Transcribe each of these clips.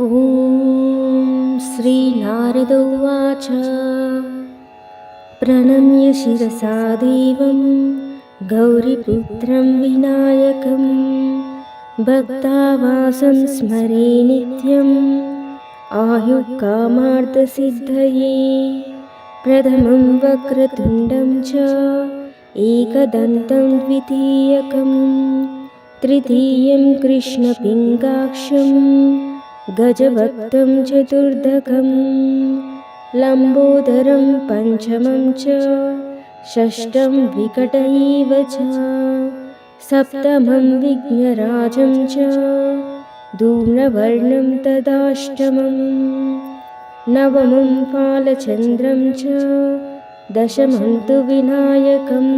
ॐ श्रीनारद उवाच। प्रणम्य शिरसा देवं गौरीपुत्रं विनायकं भक्तावासं स्मरे नित्यम् आयुकामार्थसिद्धये प्रथमं वक्रतुण्डं च एकदन्तं द्वितीयकं तृतीयं कृष्णपिङ्गाक्षम् गजभक्तं चतुर्दकं लम्बोदरं पञ्चमं च षष्ठं विकट एव च सप्तमं विघ्नराजं च धूम्रवर्णं तदाष्टमं नवमं फालचन्द्रं च दशमं तु विनायकम्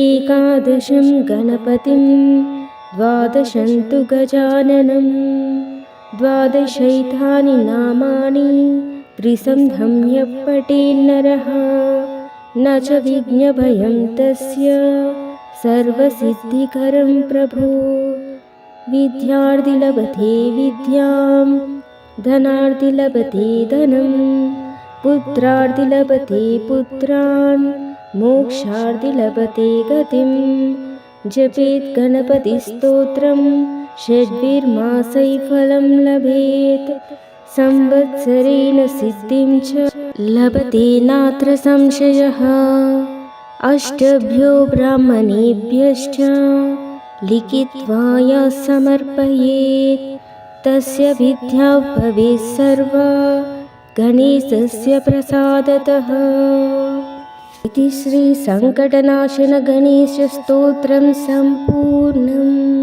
एकादशं गणपतिं द्वादशन्तु गजाननम् द्वादशैतानि नामानि त्रिसन्ध्यम्य पटेन्नरः न च विज्ञभयं तस्य सर्वसिद्धिकरं प्रभो। विद्यार्थिलभते विद्यां धनार्थिलभते धनं पुत्रार्थिलभते पुत्रान् मोक्षार्थिलभते गतिं। जपेत् गणपतिस्तोत्रम् षड्भिर्मासै फलं लभेत्। संवत्सरेण सिद्धिं च लभते नात्र संशयः। अष्टभ्यो ब्राह्मणेभ्यश्च लिखित्वा यः समर्पयेत्। तस्य विद्या भवेत् सर्वा गणेशस्य प्रसादतः। इति श्रीसङ्कटनाशनगणेशस्तोत्रं सम्पूर्णम्